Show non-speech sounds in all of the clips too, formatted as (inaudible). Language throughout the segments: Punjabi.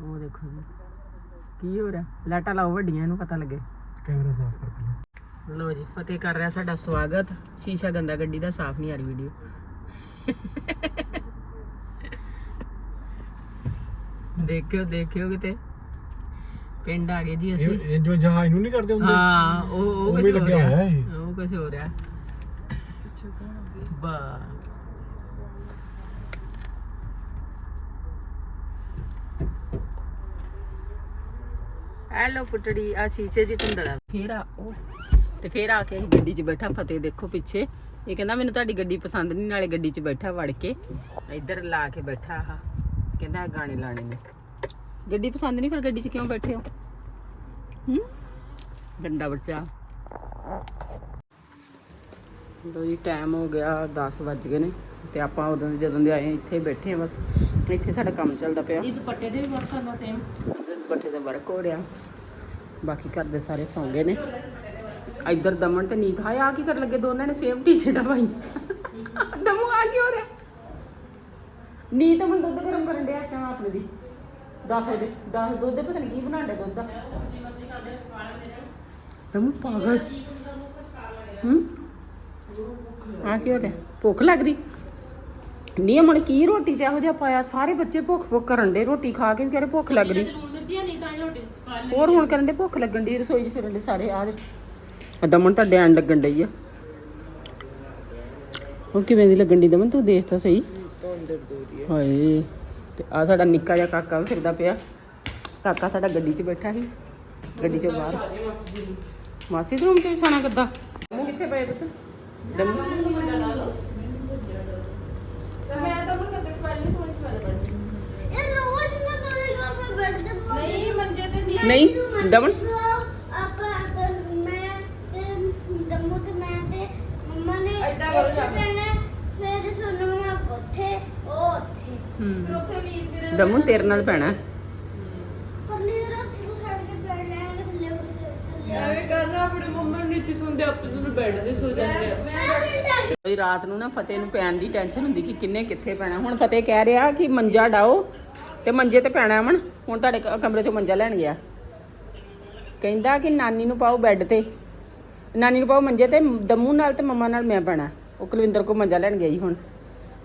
ਉਹ ਦੇਖੋ ਜੀ। ਕੀ ਹੋ ਰਿਹਾ? ਲਾਟਾ ਲਾਓ ਵੱਡੀਆਂ ਇਹਨੂੰ ਪਤਾ ਲੱਗੇ। ਕੈਮਰਾ ਸਾਫ਼ ਕਰ ਪਹਿਲਾਂ ਲੋ ਜੀ ਫਤਿਹ ਕਰ ਰਿਹਾ ਸਾਡਾ ਸਵਾਗਤ। ਸ਼ੀਸ਼ਾ ਗੰਦਾ ਗੱਡੀ ਦਾ ਸਾਫ਼ ਨਹੀਂ ਆ ਰਹੀ ਵੀਡੀਓ ਦੇਖਿਓ ਦੇਖਿਓ ਕਿਤੇ। ਪਿੰਡ ਆ ਗਏ ਜੀ ਅਸੀਂ। ਇਹ ਜੋ ਜਹਾਜ਼ ਨੂੰ ਨਹੀਂ ਕਰਦੇ ਹੁੰਦੇ? ਹਾਂ ਉਹ ਉਹ ਕੁਝ ਹੋ ਰਿਹਾ। ਉਹ ਕੁਝ ਹੋ ਰਿਹਾ। ਬਾ ਹੈਲੋ ਪੁੱਟੜੀ ਆ ਸ਼ੀਸ਼ੇ 'ਚ ਧੁੰਦਲਾ। ਫੇਰ ਆ ਉਹ, ਤੇ ਫੇਰ ਆ ਕੇ ਅਸੀਂ ਗੱਡੀ 'ਚ ਬੈਠਾ, ਫਤਿਹ ਦੇਖੋ ਪਿੱਛੇ। ਇਹ ਕਹਿੰਦਾ, ਮੈਨੂੰ ਤੁਹਾਡੀ ਗੱਡੀ ਪਸੰਦ ਨਹੀਂ, ਨਾਲੇ ਗੱਡੀ 'ਚ ਬੈਠਾ ਵੜ ਕੇ। ਇੱਧਰ ਲਾ ਕੇ ਬੈਠਾ ਆ ਕਹਿੰਦਾ ਇਹ ਗਾਣੇ ਲਾਣੇ ਨੇ। ਗੱਡੀ ਪਸੰਦ ਨਹੀਂ, ਫਿਰ ਗੱਡੀ 'ਚ ਕਿਉਂ ਬੈਠੇ ਹੋ? ਹੂੰ? ਡੰਡਾ ਬੱਚਾ। ਲੋ ਜੀ ਟਾਈਮ ਹੋ ਗਿਆ 10 ਵੱਜ ਗਏ ਨੇ, ਤੇ ਆਪਾਂ ਉਦੋਂ ਦੇ ਜਦੋਂ ਦੇ ਆਏ ਇੱਥੇ ਬੈਠੇ ਆ ਬਸ। ਇੱਥੇ ਸਾਡਾ ਕੰਮ ਚੱਲਦਾ ਪਿਆ। ਇਹ ਦੁਪੱਟੇ ਦੇ ਵੀ ਵਰਕ ਕਰਨਾ ਸੇਮ ਦੁਪੱਟੇ ਦਾ ਵਰਕ ਹੋ ਰਿਹਾ। ਬਾਕੀ ਘਰ ਦੇ ਸਾਰੇ ਸੌਂ ਗਏ ਨੇ। ਇੱਧਰ ਦਮਨ ਤੇ ਨੀਤ, ਹਾਏ ਆ ਕੀ ਕਰ ਲੱਗੇ? ਦੋਨਾਂ ਨੇ ਸੇਮ ਟੀ-ਸ਼ਰਟਾਂ ਪਾਈ ਦਮੂ ਆ ਕੀ ਹੋ ਰਿਹਾ? ਨੀਤ ਹੁਣ ਦੁੱਧ ਗਰਮ ਕਰਨ ਡਿਆ ਸ਼ਾਮ ਆਪਣੇ ਦੀ 10 ਵਜੇ 10 ਦੁੱਧ, ਪਤਾ ਨਹੀਂ ਕੀ ਬਣਾਉਂਦੇ ਦੁੱਧ ਦਾ। ਦਮੂ, ਪਾਗਲ। ਹੂੰ? ਆ ਕੀ ਹੋ ਰਿਹਾ? ਭੁੱਖ ਲੱਗ ਰਹੀ? ਨਹੀਂ ਅਮਨ, ਕੀ ਰੋਟੀ ਚ ਇਹੋ ਜਿਹਾ ਪਾਇਆ? ਸਾਰੇ ਬੱਚੇ ਭੁੱਖ ਭੁੱਖ ਕਰਨ ਦੇ ਰੋਟੀ ਖਾ ਕੇ ਵੀ ਕਹ ਭੁੱਖ ਲੱਗ ਰਹੀ। ਹੋਰ ਹੁਣ ਕਰਨ ਦੇ ਭੁੱਖ ਲੱਗਣ ਦੀ ਰਸੋਈ 'ਚ ਫਿਰਨ ਦੇ ਸਾਰੇ ਆ ਦੇ ਦਮਨ ਤਾਂ ਡੈਣ ਲੱਗਣ ਡਈ ਆ। ਉਹ ਕਿਵੇਂ ਦੀ ਲੱਗਣ ਦੀ ਦਮਨ ਤੂੰ ਦੇਖ ਤਾਂ ਸਹੀ। ਹਾਏ ਤੇ ਆ ਸਾਡਾ ਨਿੱਕਾ ਜਿਹਾ ਕਾਕਾ ਵੀ ਫਿਰਦਾ ਪਿਆ। ਕਾਕਾ ਸਾਡਾ ਗੱਡੀ 'ਚ ਬੈਠਾ ਸੀ। ਗੱਡੀ 'ਚੋਂ ਬਾਹਰ। ਮਾਸੀ ਦੇ ਰੂਮ 'ਚ ਵਿਛਾਣਾ ਕਿੱਦਾਂ? ਦਮੂ ਕਿੱਥੇ ਪਏ ਪੁੱਤ? ਦਮੂ ਇਹ ਰੋਜ਼ ਨਾ ਕਰੇਗਾ ਮੈਂ ਬੈੱਡ ਦੇ ਨਹੀਂ ਮੰਜੇ ਤੇ ਨਹੀਂ ਦਮਨ? ਦਮੂ ਤੇ ਮੈਂ ਤੇ ਮੰਮਾ ਨੇ। ਐਦਾਂ ਕਰੋ ਫਿਰ ਸੁਣੋ ਮੈਂ ਉੱਥੇ ਉਹ ਉੱਥੇ ਹੂੰ। ਦਮੂ ਤੇਰੇ ਨਾਲ ਪੈਣਾ। ਪਰ ਨਹੀਂ ਉੱਥੇ ਕੋ ਛੱਡ ਕੇ ਬੈਠ ਲੈਣਾ ਥੱਲੇ ਕੁਛ ਥੱਲੇ ਐਵੇਂ ਕਰਨਾ ਆਪਣੇ ਮੰਮਾ ਨੂੰ ਨੀਚੇ ਸੌਂਦੇ ਆਪੇ ਨੂੰ ਬੈੱਡ ਤੇ ਸੋ ਜਾਂਦੇ ਆ। ਕੋਈ ਰਾਤ ਨੂੰ ਨਾ ਫਤਿਹ ਨੂੰ ਪੈਣ ਦੀ ਟੈਨਸ਼ਨ ਹੁੰਦੀ ਕਿ ਕਿੰਨੇ ਕਿੱਥੇ ਪੈਣਾ। ਹੁਣ ਫਤਿਹ ਕਹਿ ਰਿਹਾ ਕਿ ਮੰਜਾ ਡਾਓ ਤੇ ਮੰਜੇ ਤੇ ਪੈਣਾ ਅਮਨ ਹੁਣ ਤੁਹਾਡੇ ਕ- ਕਮਰੇ ਚੋਂ ਮੰਜਾ ਲੈਣ ਗਿਆ। ਕਹਿੰਦਾ ਕਿ ਨਾਨੀ ਨੂੰ ਪਾਓ ਬੈੱਡ ਤੇ। ਨਾਨੀ ਨੂੰ ਪਾਓ ਮੰਜੇ ਤੇ ਦਮੂ ਨਾਲ ਤੇ ਮੰਮਾ ਨਾਲ ਮੈਂ ਪੈਣਾ ਉਹ ਕੁਲਵਿੰਦਰ ਕੋ ਮੰਜਾ ਲੈਣ ਗਿਆ ਜੀ ਹੁਣ।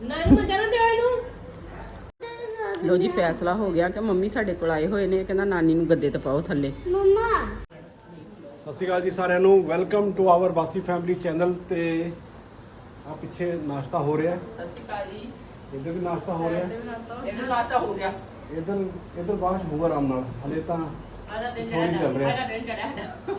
ਨਹੀਂ ਮੈਂ ਕਹਿੰਦਾ ਤੇ ਇਹਨੂੰ। ਲੋ ਜੀ ਫੈਸਲਾ ਹੋ ਗਿਆ ਕਿ ਮੰਮੀ ਸਾਡੇ ਕੋਲ ਆਏ ਹੋਏ ਨੇ ਕਹਿੰਦਾ ਨਾਨੀ ਨੂੰ ਗੱਦੇ ਤੇ ਪਾਓ ਥੱਲੇ। ਮੰਮਾ। ਸਤਿ ਸ਼੍ਰੀ ਅਕਾਲ ਜੀ ਸਾਰਿਆਂ ਨੂੰ। Welcome to our Basi family channel ਤੇ ਆ ਪਿੱਛੇ ਨਾਸ਼ਤਾ ਹੋ ਰਿਹਾ। ਹੈ ਸਤਿ ਸ਼੍ਰੀ ਅਕਾਲ ਜੀ। ਇੱਧਰ ਵੀ ਨਾਸ਼ਤਾ ਹੋ ਰਿਹਾ। ਹੈ ਇਹਨੂੰ ਨਾਸਤਾ ਹੋ ਗਿਆ। ਇੱਧਰ ਇੱਧਰ ਬਾਅਦ ਚ ਹੋਊਗਾ ਆਰਾਮ ਨਾਲ। ਹਲੇ ਤਾਂ ਆਦਾ ਦਿਨ ਥੋੜੀ ਚੱਲ ਰਿਹਾ। ਆਦਾ ਦਿਨ ਚੜਿਆ ਸਾਡਾ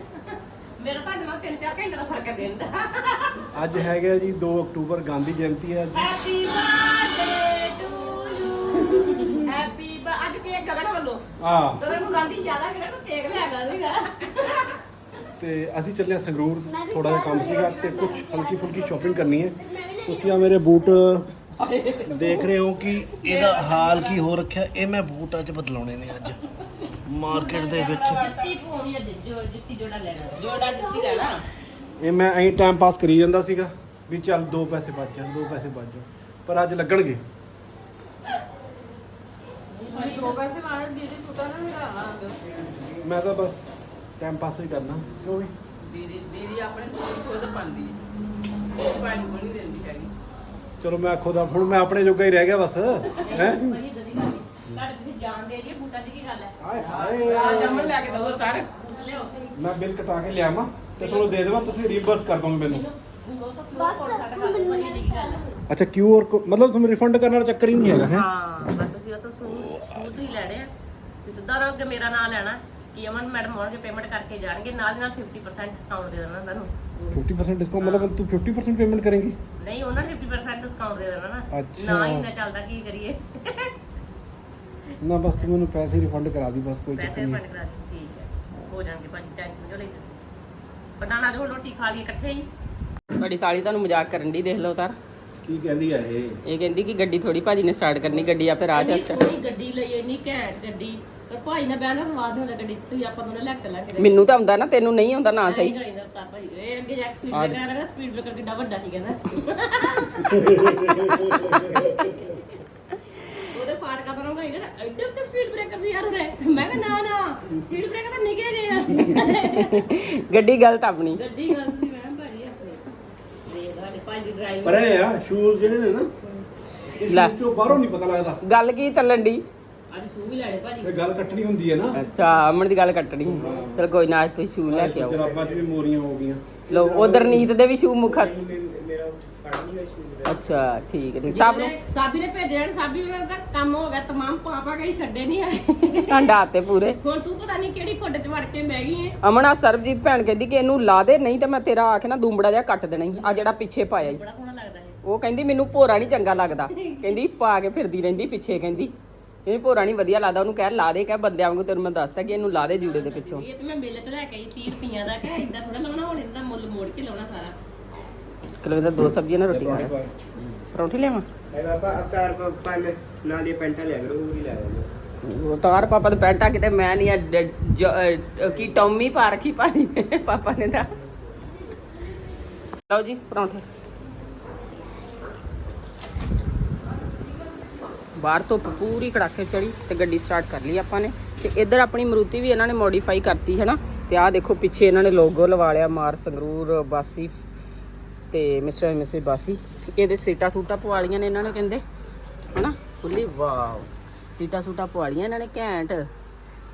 ਮੇਰਾ ਤੁਹਾਡੇ ਨਾਲ 3-4 ਘੰਟੇ ਦਾ ਫ਼ਰਕ ਹੈ ਦਿਨ ਦਾ। ਅੱਜ ਹੈਗਾ ਜੀ 2 ਅਕਤੂਬਰ ਗਾਂਧੀ ਜਯੰਤੀ ਹੈ ਅੱਜ। Happy birthday to you happy ਅੱਜ ਕੇਕ ਗਗਨ ਵੱਲੋਂ। ਆ ਤੇਰੇ ਨੂੰ ਗਾਂਧੀ ਜ਼ਿਆਦਾ ਕਿਹੜਾ ਤੂੰ ਕੇਕ ਲਿਆ ਗਾ ਸੀਗਾ। ਤੇ ਅਸੀਂ ਚੱਲੇ ਹਾਂ ਸੰਗਰੂਰ ਥੋੜਾ ਜਿਹਾ ਕੰਮ ਸੀਗਾ ਤੇ ਕੁਝ ਹਲਕੀ ਫੁਲਕੀ ਸ਼ਾਪਿੰਗ ਕਰਨੀ ਹੈ। ਤੁਸੀਂ ਆ ਮੇਰੇ ਬੂਟ ਦੇਖ ਰਹੇ ਹੋ ਕਿ ਇਹਦਾ ਹਾਲ ਕੀ ਹੋ ਰੱਖਿਆ। ਇਹ ਮੈਂ ਬੂਟਾਂ 'ਚ ਬਦਲਾਉਣੇ ਨੇ ਅੱਜ। ਮਾਰਕੀਟ ਦੇ ਵਿੱਚ। ਜੁੱਤੀ ਪਵਾਉਣੀ ਹੈ ਜੋ ਜੁੱਤੀ ਜੋੜਾ ਲੈਣਾ ਜੋੜਾ ਜੁੱਤੀ ਲੈਣਾ। ਇਹ ਮੈਂ ਐਂ ਟਾਈਮ ਪਾਸ ਕਰੀ ਜਾਂਦਾ ਸੀਗਾ ਵੀ ਚੱਲ ਦੋ ਪੈਸੇ ਬਚ ਜਾਣ ਦੋ ਪੈਸੇ ਬਚ ਜਾਣ ਪਰ ਅੱਜ ਲੱਗਣਗੇ। ਦੋ ਪੈਸੇ ਲਾਣੇ ਦੀਦੀ ਸੁਤਾ ਨਾ ਮੇਰਾ ਮੈਂ ਤਾਂ ਬਸ ਟਾਈਮ ਪਾਸ ਹੀ ਕਰਨਾ ਕਿਉਂ ਵੀ? ਦੀਦੀ ਦੀਦੀ ਆਪਣੇ ਸੂਟ ਖੁਦ ਪਾਉਂਦੀ ਹੈ ਭਾਈ ਨੂੰ ਨਹੀਂ ਦਿੰਦੀ ਹੈਗੀ। ਚਲੋ ਮੈਂ ਖੁਦ ਹੁਣ ਮੈਂ ਆਪਣੇ ਜੋਗਾ ਹੀ ਰਹਿ ਗਿਆ ਬਸ ਹੈ? ਤੁਹਾਡੇ ਤੁਸੀਂ ਜਾਣ ਦੇ ਜੀ ਬੂਟਾ ਦੀ ਕੀ ਗੱਲ ਹੈ? ਹਾਏ ਆ ਹਾਏ ਜਮਨ ਲੈ ਕੇ ਦੋ ਕਰ ਲਿਓ। ਮੈਂ ਬਿੱਲ ਕਟਾ ਕੇ ਲਿਆਵਾਂ ਤੇ ਤੁਹਾਨੂੰ ਦੇ ਦੇਵਾਂ ਤੁਸੀਂ ਰੀਇੰਬਰਸ ਕਰ ਦੋਗੇ ਮੈਨੂੰ। ਉਹ ਤਾਂ ਪੂਰਾ ਕੋਲ ਸਾਡਾ ਕਰ ਦੋ ਬਣੀ ਦੀ ਗੱਲ। ਹੈ ਅੱਛਾ ਕਿਊ ਆਰ ਮਤਲਬ ਤੁਹਾਨੂੰ ਰਿਫੰਡ ਕਰਨ ਵਾਲਾ ਚੱਕਰ ਹੀ ਨਹੀਂ ਹੈਗਾ ਹੈ? ਹਾਂ ਬਸ ਤੁਸੀਂ ਉਹ ਤੋਂ ਸੂਟ ਸੂਟ ਹੀ ਲੈਣੇ ਆ। ਤੇ ਸਿੱਧਾ ਰੋ ਕੇ ਮੇਰਾ ਨਾਮ ਲੈਣਾ। ਕਿ ਅਮਨ ਮੈਡਮ ਆਉਣਗੇ ਪੇਮੈਂਟ ਕਰਕੇ ਜਾਣਗੇ। ਨਾਲ ਦੀ ਨਾਲ 50% ਡਿਸਕਾਊਂਟ ਦੇ ਦੇਣਾ ਤੁਹਾਨੂੰ। 50% ਡਿਸਕਾਊਂਟ ਮਤਲਬ ਤੂੰ 50% ਪੇਮੈਂਟ ਕਰੇਂਗੀ? ਨਹੀਂ ਉਹਨਾਂ 50% ਡਿਸਕਾਊਂਟ ਦੇ ਦੇਣਾ ਨਾ। ਅੱਛਾ। ਨਾ ਹੀ ਨਾ ਚੱਲਦਾ ਕੀ ਕਰੀਏ? ਨਾ ਬਸ ਤੂੰ ਮੈਨੂੰ ਪੈਸੇ ਰਿਫੰਡ ਕਰਾ ਦੀ ਬਸ ਕੋਈ ਪੈਸੇ ਚੱਕਰ ਨਹੀਂ। ਫੰਡ ਕਰਾ ਦਿਓ, ਠੀਕ ਹੈ। ਹੋ ਜਾਣਗੇ ਭਾਜੀ ਟੈਨਸ਼ਨ ਜੋ ਲਈ ਤੁਸੀਂ ਬਣਾਣਾ ਜੋ ਰੋਟੀ ਖਾ ਲਈ ਇਕੱਠੇ ਹੀ। ਤੁਹਾਡੀ ਸਾਲੀ ਤੁਹਾਨੂੰ ਮਜ਼ਾਕ ਕਰਨ ਦੀ ਦੇਖ ਲਓ ਤਾਂ ਕੀ ਕਹਿੰਦੀ ਆ ਇਹ? ਇਹ ਕਹਿੰਦੀ ਕਿ ਗੱਡੀ ਥੋੜੀ ਭਾਜੀ ਨੇ ਸਟਾਰਟ ਕਰਨੀ ਗੱਡੀ ਆਪੇ ਰਾਹ ਚ ਇੰਨੀ ਸਟਾਰਟ ਸੋਹਣੀ ਗੱਡੀ ਲਈ ਇੰਨੀ ਘੈਂਟ ਗੱਡੀ। ਪਰ ਭਾਈ ਨਾਲ ਬਹਿਣਾ ਸਵਾਦ ਨਹੀਂ ਹੁੰਦਾ ਗੱਡੀ 'ਚ ਤੁਸੀਂ ਆਪਾਂ ਦੋਨੇ ਲੈ ਕੇ ਲੱਗ ਰਹੇ ਮੈਨੂੰ ਤਾਂ ਆਉਂਦਾ ਨਾ ਤੈਨੂੰ ਨਹੀਂ ਆਉਂਦਾ ਨਾ ਸਹੀ। ਤਾਂ ਭਾਈ ਇਹ ਅੱਗੇ ਜਾ ਸਪੀਡ ਬ੍ਰੇਕਰ ਹੈਗਾ ਸਪੀਡ ਬ੍ਰੇਕਰ ਕਿੱਡਾ ਵੱਡਾ ਸੀ ਕਹਿੰਦਾ। (laughs) ਹੈਗਾ ਤਾਂ ਐਡੇ ਉੱਤੇ ਸਪੀਡ ਬ੍ਰੇਕਰ ਸੀ ਯਾਰ ਉਰੇ ਮੈਂ ਕਿਹਾ ਨਾ ਨਾ ਸਪੀਡ ਬ੍ਰੇਕਰ ਤਾਂ ਨਿੱਕੇ ਜਿਹੇ ਆ। ਗੱਡੀ ਗਲਤ ਆਪਣੀ। ਗੱਡੀ ਗੱਲ ਸੀ ਮੈਂ ਭਾਜੀ ਆਪਣੇ। ਦੇ ਸਾਡੇ ਭਾਜੀ ਡਰਾਈਵਰ ਪਰ ਇਹ ਆ ਸ਼ੂਜ਼ ਜਿਹੜੇ ਨੇ ਨਾ ਇਹ ਲੈ। ਚੋਂ ਬਾਹਰੋਂ ਨਹੀਂ ਪਤਾ ਲੱਗਦਾ। ਗੱਲ ਕੀ ਚੱਲਣ ਦੀ ਅੱਜ ਸ਼ੂ ਵੀ ਲੈਣੇ ਭਾਜੀ। ਇਹ ਗੱਲ ਕੱਟਣੀ ਹੁੰਦੀ ਹੈ ਨਾ। ਅੱਛਾ ਅਮਨ ਦੀ ਗੱਲ ਕੱਟਣੀ। ਚਲ ਕੋਈ ਨਾ ਅੱਜ ਤੁਸੀਂ ਸ਼ੂ ਲੈ ਕੇ ਆਓ। ਜਰਾਬਾਂ 'ਚ ਵੀ ਮੋਰੀਆਂ ਹੋ ਗਈਆਂ। ਲੋ ਉਧਰ ਨੀਤ ਦੇ ਵੀ ਸ਼ੂ ਮੁਖਤ ਸ਼ੂਜ਼ ਅੱਛਾ ਠੀਕ ਹੈ ਠੀਕ। ਸਭ ਨੂੰ? ਸਾਬੀ ਨੇ ਭੇਜਿਆ ਨੇ ਸਾਬੀ ਉਹਨਾਂ ਦਾ ਕੰਮ ਹੋ ਗਿਆ ਤਮਾਮ ਪਾਪਾ ਕਹੀਂ ਛੱਡੇ ਨਹੀਂ ਹੈ ਹੰਡਾ ਤੇ ਪੂਰੇ। ਹੁਣ ਤੂੰ ਪਤਾ ਨਹੀਂ ਕਿਹੜੀ ਖੁੱਡ ਚ ਵੜ ਕੇ ਬਹਿ ਗਈ ਹੈ ਅਮਨਾ ਸਰਬਜੀਤ ਭੈਣ ਕਹਿੰਦੀ ਕਿ ਇਹਨੂੰ ਲਾ ਦੇ ਨਹੀਂ ਤੇ ਮੈਂ ਤੇਰਾ ਆ ਕੇ ਨਾ ਦੂੰਬੜਾ ਜਿਹਾ ਕੱਟ ਦੇਣਾ ਈ ਆ ਜਿਹੜਾ ਪਿੱਛੇ ਪਾਇਆ ਈ। ਬੜਾ ਸੋਹਣਾ ਲੱਗਦਾ ਹੈ ਉਹ ਕਹਿੰਦੀ ਮੈਨੂੰ ਭੋਰਾ ਨਹੀਂ ਚੰਗਾ ਲੱਗਦਾ। ਕਹਿੰਦੀ ਪਾ ਕੇ ਫਿਰਦੀ ਰਹਿੰਦੀ ਪਿੱਛੇ ਕਹਿੰਦੀ। ਇਹ ਭੋਰਾ ਨਹੀਂ ਵਧੀਆ ਲੱਗਦਾ ਉਹਨੂੰ ਕਹਿ ਲਾ ਦੇ ਕਹਿ ਬੰਦਿਆਂ ਵਾਂਗੂ ਤੈਨੂੰ ਮੈਂ ਦੱਸਦਾ ਕਿ ਇਹਨੂੰ ਲਾ ਦੇ ਜੂੜੇ ਦੇ ਪਿੱਛੋਂ। ਇਹ ਤੇ ਮੈਂ ਮੇਲੇ ਚ ਲੈ ਕੇ ਆਈ 30 ਰੁਪਈਆ ਦਾ ਕਿ ਇਦਾਂ ਥੋੜਾ ਲਾਉਣਾ ਹੁਣ ਇਹਦਾ ਮੁੱਲ ਮੋੜ ਕੇ ਲਾਉਣਾ ਸਾਰਾ। ਕਲਵਿੰਦਰ ਦੋ ਸਬਜ਼ੀਆਂ ਨਾਲ ਰੋਟੀ ਖਾ ਪਰੌਂਠੀ ਲਿਆਵਾਂ? ਇਹਦਾ ਆਪਾਂ ਅਵਤਾਰ ਕੋ ਪੰਨ ਨਾਲ ਦੀ ਪੈਂਟਾ ਲਿਆ ਕਰੋ ਉਹ ਵੀ ਲੈ ਲੈਣਾ ਉਹ ਤਾਰ ਪਾਪਾ ਦੇ ਪੈਂਟਾ ਕਿਤੇ ਮੈਂ ਨਹੀਂ ਆ ਕੀ ਟੌਮੀ ਪਾ ਰੱਖੀ ਨੇ, ਪਾਪਾ ਨੇ ਤਾਂ। ਲਓ ਜੀ ਪਰੌਂਠੇ। ਬਾਹਰ ਤੋਂ ਪੂਰੀ ਕੜਾਕੇ ਚੜੀ ਤੇ ਗੱਡੀ ਸਟਾਰਟ ਕਰ ਲਈ ਆਪਾਂ ਨੇ। ਤੇ ਇੱਧਰ ਆਪਣੀ ਮਰੂਤੀ ਵੀ ਇਹਨਾਂ ਨੇ ਮੋਡੀਫਾਈ ਕਰਤੀ ਹੈ ਨਾ। ਤੇ ਆਹ ਦੇਖੋ ਪਿੱਛੇ ਇਹਨਾਂ ਨੇ ਲੋਗੋ ਲਵਾ ਲਿਆ ਮਾਰ ਸੰਗਰੂਰ ਬਾਸੀ ਤੇ ਮਿਸਟਰ ਐਂਡ ਬਾਸੀ ਇਹਦੇ ਸੀਟਾਂ ਸੂਟਾਂ ਪਵਾ ਲਈਆਂ ਨੇ ਇਹਨਾਂ ਨੇ ਕਹਿੰਦੇ, ਹਨਾ? Fully wow. ਸੀਟਾਂ ਸੂਟਾਂ ਪਵਾ ਲਈਆਂ ਇਹਨਾਂ ਨੇ, ਘੈਂਟ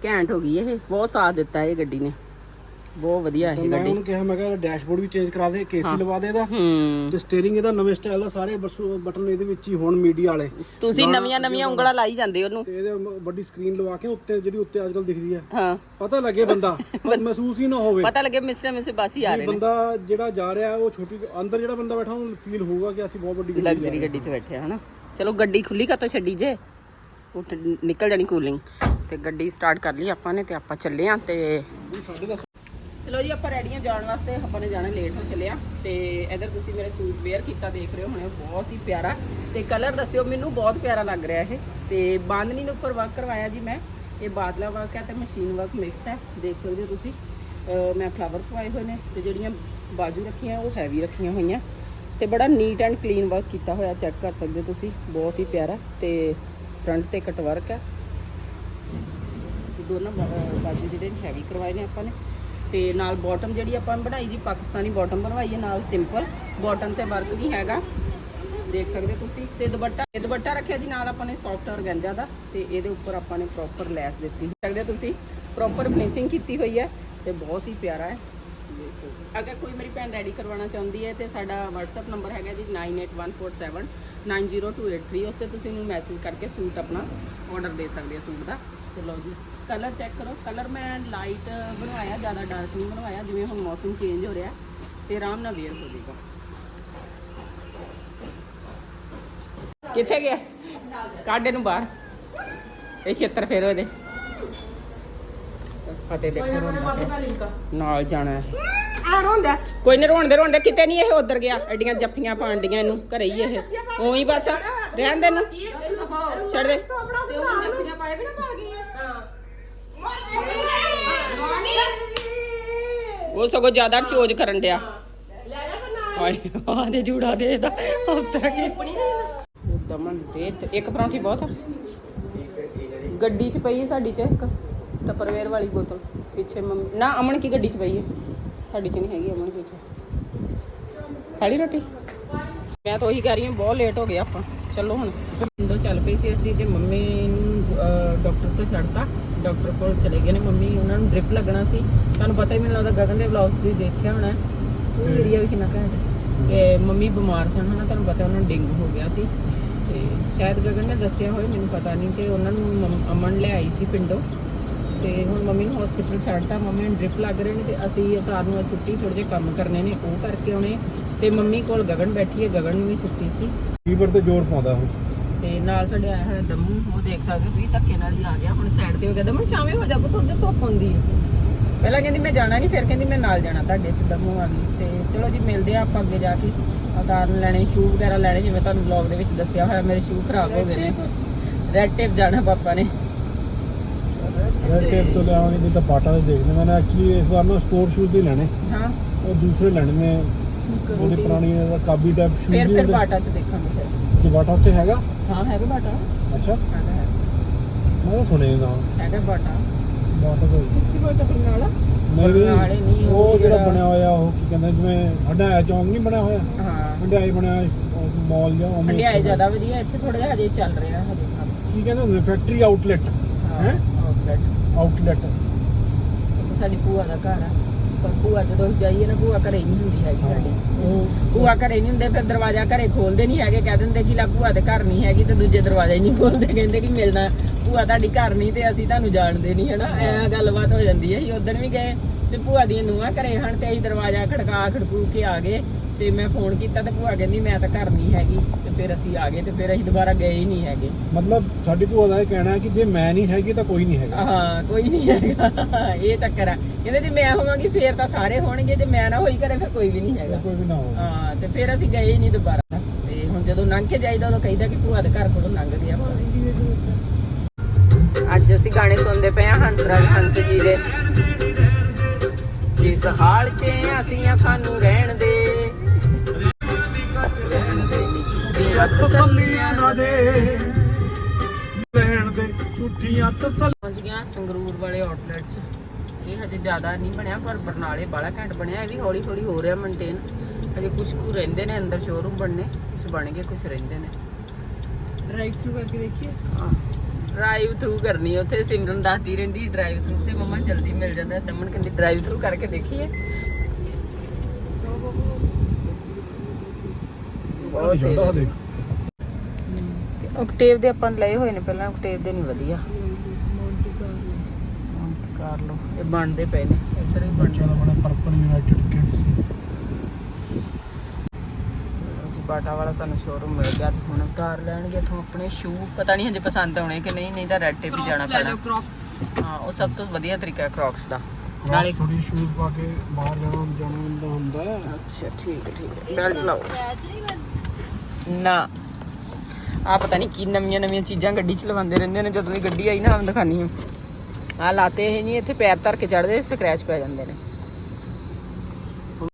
ਘੈਂਟ ਹੋ ਗਈ ਇਹ, ਬਹੁਤ ਸਾਥ ਦਿੱਤਾ ਇਹ ਗੱਡੀ ਨੇ। ਬਹੁਤ ਵਧੀਆ ਇਹ ਮੈਂ ਉਹਨੂੰ ਕਿਹਾ ਮੈਂ ਕਿਹਾ ਡੈਸ਼ਬੋਰਡ ਵੀ ਚੇਂਜ ਕਰਾ ਦੇ ਕੇਸੀ ਲਵਾ ਦੇ ਇਹਦਾ। ਹੂੰ। ਤੇ ਸਟੀਅਰਿੰਗ ਇਹਦਾ ਨਵੇਂ ਸਟਾਈਲ ਦਾ ਸਾਰੇ ਬਟਨ ਇਹਦੇ ਵਿੱਚ ਹੀ ਹੋਣ ਮੀਡੀਆ ਵਾਲੇ। ਤੁਸੀਂ ਨਵੀਆਂ ਨਵੀਆਂ ਉਂਗਲਾਂ ਲਾਈ ਜਾਂਦੇ ਉਹਨੂੰ। ਤੇ ਇਹਦੇ ਵੱਡੀ ਸਕਰੀਨ ਲਵਾ ਕੇ ਉੱਤੇ ਜਿਹੜੀ ਉੱਤੇ ਅੱਜਕੱਲ ਦਿਖਦੀ ਹੈ ਹਾਂ। ਪਤਾ ਲੱਗੇ ਬੰਦਾ (laughs) ਪਰ ਮਹਿਸੂਸ ਹੀ ਨਾ ਹੋਵੇ। ਪਤਾ ਲੱਗੇ ਮਿਸਟਰ ਮਿਸਿਸ ਬਾਸੀ ਆ ਰਹੇ ਨੇ। ਬੰਦਾ ਜਿਹੜਾ ਜਾ ਰਿਹਾ ਉਹ ਛੋਟੀ ਅੰਦਰ ਜਿਹੜਾ ਬੰਦਾ ਬੈਠਾ ਉਹਨੂੰ ਫੀਲ ਹੋਊਗਾ ਕਿ ਅਸੀਂ ਬਹੁਤ ਵੱਡੀ ਲਗਜ਼ਰੀ ਗੱਡੀ 'ਚ ਬੈਠੇ ਆ ਹਨਾ? ਚਲੋ ਗੱਡੀ ਖੁੱਲੀ ਕਾਤੋਂ ਛੱਡੀ ਜੇ। ਉਹ ਟ- ਨਿਕਲ ਜਾਣੀ ਕੂਲਿੰਗ ਤੇ ਗੱਡੀ ਸਟਾਰਟ ਕਰ ਲਈ ਆਪਾਂ ਨੇ ਤੇ ਆਪਾਂ ਚੱਲੇ ਆ ਤੇ ਚਲੋ ਜੀ, ਆਪਾਂ ਰੈਡੀਆਂ ਜਾਣ ਵਾਸਤੇ ਆਪਾਂ ਨੇ ਜਾਣਾ ਲੇਟ ਹੋ ਚੱਲਿਆ ਤੇ ਇਧਰ ਤੁਸੀਂ ਮੇਰੇ ਸੂਟ ਵੇਅਰ ਕੀਤਾ, ਦੇਖ ਰਹੇ ਹੋ, ਹੁਣੇ ਬਹੁਤ ਹੀ ਪਿਆਰਾ ਤੇ ਕਲਰ ਦੱਸਿਓ, ਮੈਨੂੰ ਬਹੁਤ ਪਿਆਰਾ ਲੱਗ ਰਿਹਾ ਇਹ ਤੇ ਬਾਂਦਨੀ ਦੇ ਉੱਪਰ ਵਰਕ ਕਰਵਾਇਆ ਜੀ ਮੈਂ, ਇਹ ਬਾਦਲਾ ਵਰਕ ਹੈ ਤੇ ਮਸ਼ੀਨ ਵਰਕ ਮਿਕਸ ਹੈ, ਦੇਖ ਸਕਦੇ ਹੋ ਤੁਸੀਂ। ਮੈਂ ਫਲਾਵਰ ਪਵਾਏ ਹੋਏ ਨੇ ਤੇ ਜਿਹੜੀਆਂ ਬਾਜੂ ਰੱਖੀਆਂ, ਉਹ ਹੈਵੀ ਰੱਖੀਆਂ ਹੋਈਆਂ। ਤੇ ਬੜਾ ਨੀਟ ਐਂਡ ਕਲੀਨ ਵਰਕ ਕੀਤਾ ਹੋਇਆ ਚੈੱਕ ਕਰ ਸਕਦੇ ਹੋ ਤੁਸੀਂ, ਬਹੁਤ ਹੀ ਪਿਆਰਾ ਤੇ ਫਰੰਟ ਤੇ ਕਟ ਵਰਕ ਹੈ। ਦੋਨਾਂ ਬਾਜੂ ਜਿਹੜੇ ਹੈਵੀ ਕਰਵਾਏ ਨੇ ਆਪਾਂ ਨੇ। ਤੇ ਨਾਲ ਬਾਟਮ ਜਿਹੜੀ ਆਪਾਂ ਬਣਾਈ ਜੀ, ਪਾਕਿਸਤਾਨੀ ਬਾਟਮ ਬਣਵਾਈ ਹੈ, ਨਾਲ ਸਿੰਪਲ ਬਾਟਮ ਤੇ ਵਰਕ ਵੀ ਹੈਗਾ। ਦੇਖ ਸਕਦੇ ਹੋ ਤੁਸੀਂ, ਤੇ ਦੁਪੱਟਾ ਇਹ ਦੁਪੱਟਾ ਰੱਖਿਆ ਜੀ, ਨਾਲ ਆਪਾਂ ਨੇ ਸੌਫਟ ਔਰਗੈਂਜਾ ਦਾ, ਤੇ ਇਹਦੇ ਉੱਪਰ ਆਪਾਂ ਨੇ ਪ੍ਰੋਪਰ ਲੈਸ ਦਿੱਤੀ। ਦੇਖ ਸਕਦੇ ਤੁਸੀਂ ਪ੍ਰੋਪਰ ਫਿਨਿਸ਼ਿੰਗ ਕੀਤੀ ਹੋਈ ਹੈ, ਤੇ ਬਹੁਤ ਹੀ ਪਿਆਰਾ ਹੈ। ਦੇਖ ਸਕਦੇ ਅਗਰ ਕੋਈ ਮੇਰੀ ਭੈਣ ਰੈਡੀ ਕਰਵਾਉਣਾ ਚਾਹੁੰਦੀ ਹੈ, ਤੇ ਸਾਡਾ WhatsApp ਨੰਬਰ ਹੈਗਾ ਜੀ 98147 90283 ਉਸ ਤੇ ਤੁਸੀਂ ਮੈਨੂੰ ਮੈਸੇਜ ਕਰਕੇ ਸੂਟ ਆਪਣਾ ਆਰਡਰ ਦੇ ਸਕਦੇ ਹੋ, ਸੂਟ ਦਾ। ਤੇ ਲਓ ਜੀ ਕਲਰ ਚੈੱਕ ਕਰੋ। ਕਲਰ ਮੈਂ ਲਾਈਟ ਬਣਵਾਇਆ ਜ਼ਿਆਦਾ ਡਾਰਕ ਨਹੀਂ ਬਣਵਾਇਆ ਜਿਵੇਂ ਹੁਣ ਮੌਸਮ ਚੇਂਜ ਹੋ ਰਿਹਾ ਤੇ ਆਰਾਮ ਨਾਲ ਵੇਅਰ ਹੋ ਜਾਏਗਾ। ਕਿੱਥੇ ਗਿਆ? ਕਾਡੇ ਨੂੰ ਬਾਹਰ। ਇਹ ਛੇਤਰ ਫੇਰ ਉਹਦੇ। ਫਤੇ ਦੇਖੋ। ਨਾਲ ਜਾਣਾ ਹੈ। ਆ ਰੋਂਦਾ। ਕੋਈ ਨਹੀਂ ਰੋਣ ਦੇ ਰੋਣ ਦੇ ਕਿਤੇ ਨਹੀਂ ਇਹ ਉਧਰ ਗਿਆ। ਐਡੀਆਂ ਜੱਫੀਆਂ ਪਾਣ ਡੀਆਂ ਇਹਨੂੰ ਘਰੇ ਹੀ ਇਹ। ਉਹੀ ਬਸ। ਰਹਿਣ ਦੇ ਇਹਨੂੰ। ਛੱਡ ਦੇ। ਉਹ ਸਗੋਂ ਜ਼ਿਆਦਾ ਚੋਜ ਕਰਨ ਡਿਆ। ਹਾਏ ਆ ਦੇ ਜੂੜਾ ਦੇ ਦਾ ਉਤਰ ਕੇ। ਦਮਨ ਦੇ ਤੇ ਇੱਕ ਪਰੌਂਠੀ ਬਹੁਤ ਆ। ਗੱਡੀ 'ਚ ਪਈ ਹੈ ਸਾਡੀ 'ਚ ਇੱਕ। ਟਪਰਵੇਅਰ ਵਾਲੀ ਬੋਤਲ। ਪਿੱਛੇ ਮੰਮੀ ਨਾ ਅਮਨ ਕੀ ਗੱਡੀ 'ਚ ਪਈ ਹੈ ਸਾਡੀ 'ਚ ਨਹੀਂ ਹੈਗੀ ਅਮਨ ਪਿੱਛੇ ਖਾਲੀ ਰੋਟੀ? ਮੈਂ ਤਾਂ ਉਹੀ ਕਹਿ ਰਹੀ ਹਾਂ ਬਹੁਤ ਲੇਟ ਹੋ ਗਏ ਆਪਾਂ। ਚਲੋ ਹੁਣ। ਚੱਲ ਪਈ ਸੀ ਅਸੀਂ ਤੇ ਮੰਮੀ ਨੂੰ ਡਾਕਟਰ ਤੋਂ ਛੱਡਤਾ। ਡਾਕਟਰ ਕੋਲ ਚਲੇ ਗਏ ਨੇ ਮੰਮੀ ਉਹਨਾਂ ਨੂੰ ਡ੍ਰਿਪ ਲੱਗਣਾ ਸੀ। ਤੁਹਾਨੂੰ ਪਤਾ ਹੀ ਮੈਨੂੰ ਲੱਗਦਾ ਗਗਨ ਦੇ ਵਲੌਗਸ ਵੀ ਦੇਖਿਆ ਹੋਣਾ। ਉਹ ਏਰੀਆ ਵੀ ਕਿੰਨਾ ਘੈਂਟ ਹੈ। ਤੇ ਮੰਮੀ ਬਿਮਾਰ ਸਨ ਹਨਾ ਤੁਹਾਨੂੰ ਪਤਾ ਉਹਨਾਂ ਨੂੰ ਡੇਂਗੂ ਹੋ ਗਿਆ ਸੀ। ਤੇ ਸ਼ਾਇਦ ਗਗਨ ਨੇ ਦੱਸਿਆ ਹੋਵੇ ਮੈਨੂੰ ਪਤਾ ਨਹੀਂ ਤੇ ਉਹਨਾਂ ਨੂੰ ਅਮਨ ਲੈ ਆਈ ਸੀ ਪਿੰਡੋਂ। ਤੇ ਹੁਣ ਮੰਮੀ ਨੂੰ ਹਸਪੀਟਲ ਛੱਡਤਾ ਮੰਮੀ ਨੂੰ ਡ੍ਰਿਪ ਲੱਗ ਰਹੇ ਨੇ ਤੇ ਅਸੀਂ ਉਤਾਰ ਨੂੰ ਛੁੱਟੀ ਥੋੜੇ ਜਿਹੇ ਕੰਮ ਕਰਨੇ ਨੇ ਉਹ ਕਰਕੇ ਆਉਣੇ। ਤੇ ਮੰਮੀ ਕੋਲ ਗਗਨ ਬੈਠੀ ਹੈ ਗਗਨ ਨੂੰ ਵੀ ਛੁੱਟੀ ਸੀ। ਕੀਵਰਡ ਤੇ ਜ਼ੋਰ ਪਾਉਂਦਾ ਉਹ। ਤੇ ਨਾਲ ਸਾਡੇ ਆਇਆ ਹੋਇਆ ਦਮੂ ਉਹ ਦੇਖ ਸਕਦੇ ਤੁਸੀਂ ਧੱਕੇ ਨਾਲ ਹੀ ਆ ਗਿਆ ਹੁਣ ਸਾਈਡ ਤੇ ਹੋ ਗਿਆ। ਦਮੂ ਸ਼ਾਮੇ ਹੋ ਜਾ ਪੁੱਤ ਉੱਧਰ ਧੁੱਪ ਹੁੰਦੀ ਹੈ ਪਹਿਲਾਂ ਕਹਿੰਦੀ ਮੈਂ ਜਾਣਾ ਨਹੀਂ ਫਿਰ ਕਹਿੰਦੀ ਮੈਂ ਨਾਲ ਜਾਣਾ ਤੁਹਾਡੇ ਤੇ ਦਮੂ ਆ ਗਈ ਤੇ ਚਲੋ ਜੀ ਮਿਲਦੇ ਆ ਆਪਾਂ ਅੱਗੇ ਜਾ ਕੇ। ਉਤਾਰਨ ਲੈਣੇ ਸ਼ੂ ਵਗੈਰਾ ਲੈਣੇ ਜਿਵੇਂ ਤੁਹਾਨੂੰ ਵਲੌਗ ਦੇ ਵਿੱਚ ਦੱਸਿਆ ਹੋਇਆ ਮੇਰੇ ਸ਼ੂ ਖਰਾਬ ਹੋ ਗਏ ਨੇ। ਰੈਡ ਟੇਪ ਜਾਣਾ ਪਾਪਾ ਨੇ। ਰੈਡ ਟੇਪ ਤੋਂ ਲਿਆਵਾਂਗੇ ਨਹੀਂ ਤਾਂ ਬਾਟਾ ਦੇ ਦੇਖਦੇ ਮੈਂ ਐਕਚੁਅਲੀ ਇਸ ਵਾਰ ਨਾ ਸਪੋਰਟ ਸ਼ੂਜ਼ ਨਹੀਂ ਲੈਣੇ। ਹਾਂ। ਉਹ ਦੂਸਰੇ ਲੈਣੇ ਨੇ। ਜਿਹੜੇ ਪੁਰਾਣੀ ਕਾਬੀ ਟਾਈਪ ਸ਼ੂਜ਼ ਫਿਰ ਫਿਰ ਬਾਟਾ ਚ ਦੇਖਾਂਗੇ ਫਿਰ। ਜੇ ਬਾਟਾ ਉੱਤੇ ਹੈਗਾ? ਹਾਂ ਹੈਗਾ ਬਾਟਾ। ਅੱਛਾ। ਹੈਗਾ ਹੈ ਮੈਂ ਤਾਂ ਸੁਣੇ ਨਾ। ਹੈਗਾ ਬਾਟਾ। ਬਾਟਾ ਕੋਈ। ਕਿੱਥੇ ਬਾਟਾ ਬਰਨਾਲਾ? ਬਰਨਾਲੇ ਨਹੀਂ, ਨਹੀਂ ਉਹ ਉਹ ਜਿਹੜਾ ਜਿਹੜਾ- ਬਣਿਆ ਹੋਇਆ ਉਹ ਕੀ ਕਹਿੰਦੇ ਜਿਵੇਂ ਹੰਡਾਇਆ ਚੌਂਕ ਨਹੀਂ ਬਣਿਆ ਹੋਇਆ? ਹਾਂ। ਹੰਡਾਈ ਬਣਿਆ ਮਾਲ ਜਾਂ ਉਵੇਂ ਹੰਡਿਆਏ ਜ਼ਿਆਦਾ ਵਧੀਆ ਇੱਥੇ ਥੋੜਾ ਜਿਹਾ ਹਜੇ ਚੱਲ ਰਿਹਾ ਹਜੇ ਕੰਮ। ਕੀ ਕਹਿੰਦੇ ਹੁੰਦੇ ਫੈਕਟਰੀ ਆਊਟਲੈਟ ਹੈ ਆਊਟਲੈਟ ਆਊਟਲੈਟ ਸਾਡੀ ਭੂਆ ਦਾ ਘਰ ਆ। ਪਰ ਭੂਆ ਜਦੋਂ ਜਾਈਏ ਨਾ ਭੂਆ ਘਰੇ ਨਹੀਂ ਹੁੰਦੀ ਹੈਗੀ ਸਾਡੀ। ਉਹ ਭੂਆ ਘਰੇ ਨਹੀਂ ਹੁੰਦੇ ਫਿਰ ਦਰਵਾਜ਼ਾ ਘਰੇ ਖੋਲਦੇ ਨਹੀਂ ਹੈਗੇ। ਕਹਿ ਦਿੰਦੇ ਕਿ ਲੈ ਭੂਆ ਦੇ ਘਰ ਨਹੀਂ ਹੈਗੀ ਤੇ ਦੂਜੇ ਦਰਵਾਜ਼ਾ ਹੀ ਨਹੀਂ ਖੋਲਦੇ। ਕਹਿੰਦੇ ਕਿ ਮਿਲਣਾ ਭੂਆ ਤੁਹਾਡੀ ਘਰ ਨਹੀਂ ਤੇ ਅਸੀਂ ਤੁਹਾਨੂੰ ਜਾਣਦੇ ਨਹੀਂ ਹਨਾ? ਐ ਗੱਲਬਾਤ ਹੋ ਜਾਂਦੀ ਹੈ। ਅਸੀਂ ਉਦੋਂ ਵੀ ਗਏ ਤੇ ਭੂਆ ਦੀਆਂ ਨੂੰਹਾਂ ਘਰੇ ਹਨ ਤੇ ਅਸੀਂ ਦਰਵਾਜ਼ਾ ਖੜਕਾ ਖੜਕੂ ਕੇ ਆ ਗਏ। ਤੇ ਮੈਂ ਫੋਨ ਕੀਤਾ ਤੇ ਭੂਆ ਕਹਿੰਦੀ ਮੈਂ ਤਾਂ ਘਰ ਨਹੀਂ ਹੈਗੀ ਤੇ ਫਿਰ ਅਸੀਂ ਆ ਗਏ ਤੇ ਫਿਰ ਅਸੀਂ ਦੁਬਾਰਾ ਗਏ ਹੀ ਨਹੀਂ ਹੈਗੇ। ਮਤਲਬ ਸਾਡੀ ਭੂਆ ਦਾ ਇਹ ਕਹਿਣਾ ਹੈ ਕਿ ਜੇ ਮੈਂ ਨਹੀਂ ਹੈਗੀ ਤਾਂ ਕੋਈ ਨਹੀਂ ਹੈਗਾ। ਹਾਂ ਕੋਈ ਨਹੀਂ ਹੈਗਾ। ਇਹ ਚੱਕਰ ਆ। ਕਹਿੰਦੇ ਜੇ ਮੈਂ ਹੋਵਾਂਗੀ ਫੇਰ ਤਾਂ ਸਾਰੇ ਹੋਣਗੇ ਜੇ ਮੈਂ ਨਾ ਹੋਈ ਘਰੇ ਫਿਰ ਕੋਈ ਵੀ ਨਹੀਂ ਹੈਗਾ। ਕੋਈ ਵੀ ਨਾ ਹੋਵੇ। ਹਾਂ ਤੇ ਫਿਰ ਅਸੀਂ ਗਏ ਹੀ ਨਹੀਂ ਦੁਬਾਰਾ। ਤੇ ਹੁਣ ਜਦੋਂ ਲੰਘ ਕੇ ਜਾਈਦਾ ਉਦੋਂ ਕਹੀਦਾ ਕਿ ਭੂਆ ਦੇ ਘਰ ਕੋਲੋਂ ਲੰਘ ਗਿਆ। ਅੱਜ ਅਸੀਂ ਗਾਣੇ ਸੁਣਦੇ ਪਏ ਹਾਂ ਹੰਸਰਾਜ ਹੰਸ ਜੀ ਦੇ। ਜਿਸ ਹਾਲ 'ਚ ਅਸੀਂ ਆ ਸਾਨੂੰ ਰਹਿਣ ਦੇ। ਝੂਠੀਆਂ ਤਸੱਲੀਆਂ ਨਾ ਦੇ। ਲੈਣ ਦੇ ਝੂਠੀਆਂ ਤਸੱਲੀਆਂ। ਪਹੁੰਚ ਗਿਆ ਸੰਗਰੂਰ ਵਾਲੇ ਆਊਟਲੈਟ 'ਚ ਇਹ ਹਜੇ ਜ਼ਿਆਦਾ ਨਹੀਂ ਬਣਿਆ ਪਰ ਬਰਨਾਲੇ ਬਾਲਾ ਘੈਂਟ ਬਣਿਆ ਇਹ ਵੀ ਹੌਲੀ ਹੌਲੀ ਹੋ ਰਿਹਾ ਮੇਨਟੇਨ ਹਜੇ ਕੁਝ ਕੁ ਰਹਿੰਦੇ ਨੇ ਅੰਦਰ ਸ਼ੋਰੂਮ ਬਣਨੇ ਕੁਝ ਬਣ ਗਏ ਕੁਝ ਰਹਿੰਦੇ ਨੇ। ਡਰਾਈਵ ਥਰੂ ਕਰਕੇ ਦੇਖੀਏ। ਹਾਂ। ਡਰਾਈਵ ਥਰੂ ਕਰਨੀ ਹੈ, ਉੱਥੇ ਸਿਮਰਨ ਦੱਸਦੀ ਰਹਿੰਦੀ ਡਰਾਈਵ ਥਰੂ ਤੇ ਮੰਮਾ ਜਲਦੀ ਮਿਲ ਜਾਂਦਾ ਦਮਨ ਕਹਿੰਦੀ ਡਰਾਈਵ ਥਰੂ ਕਰਕੇ ਦੇਖੀਏ। ਬਹੁਤ ਜ਼ਿਆਦਾ ਦੇਖ ਓਕਟੇਵ ਦੇ ਆਪਾਂ ਲਏ ਹੋਏ ਨੇ ਪਹਿਲਾਂ ਓਕਟੇਵ ਦੇ ਨਹੀਂ ਵਧੀਆ। ਮੌਂਟ ਕਰ ਲਓ ਇਹ ਬਣਦੇ ਪਏ ਨੇ ਇੱਧਰ ਹੀ ਬਣਦੇ ਬੱਚਿਆਂ ਦਾ ਬੜਾ ਪਰਪਲ ਯੂਨਾਈਟਿਡ ਕਿਡਸ ਜੀ ਬਾਟਾ ਵਾਲਾ ਸਾਨੂੰ ਸ਼ੋਰੂਮ ਮਿਲ ਗਿਆ ਤੇ ਹੁਣ ਉਤਾਰ ਲੈਣਗੇ ਇਥੋਂ ਆਪਣੇ ਸ਼ੂ ਪਤਾ ਨਹੀਂ ਹਜੇ ਪਸੰਦ ਆਉਣੇ ਕਿ ਨਹੀਂ ਨਹੀਂ ਤਾਂ ਰੈਡ ਟੇਪ ਹੀ ਜਾਣਾ ਪੈਣਾ। ਹਾਂ ਉਹ ਸਭ ਤੋਂ ਵਧੀਆ ਤਰੀਕਾ ਹੈ ਕ੍ਰੌਕਸ ਦਾ। ਨਾਲੇ ਥੋੜੀ ਸ਼ੂਜ਼ ਪਾ ਕੇ ਬਾਹਰ ਜਾਣਾ ਜਾਣਾ ਹੁੰਦਾ ਹੁੰਦਾ ਹੈ। ਅੱਛਾ ਠੀਕ ਹੈ ਠੀਕ ਹੈ। ਬੈਲਟ ਲਾਓ। ਨਾ। ਆ ਪਤਾ ਨਹੀਂ ਕੀ ਨਵੀਆਂ ਨਵੀਆਂ ਚੀਜ਼ਾਂ ਗੱਡੀ ਚ ਲਵਾਉਂਦੇ ਰਹਿੰਦੇ ਨੇ, ਜਦੋਂ ਦੀ ਗੱਡੀ ਆਈ ਨਾ ਹਮ ਦਿਖਾਨੀ ਆ। ਆ ਲਾਤੇ ਇਹ ਨਹੀਂ, ਇੱਥੇ ਪੈਰ ਧਰ ਕੇ ਚੜਦੇ ਸਕ੍ਰੈਚ ਪੈ ਜਾਂਦੇ ਨੇ।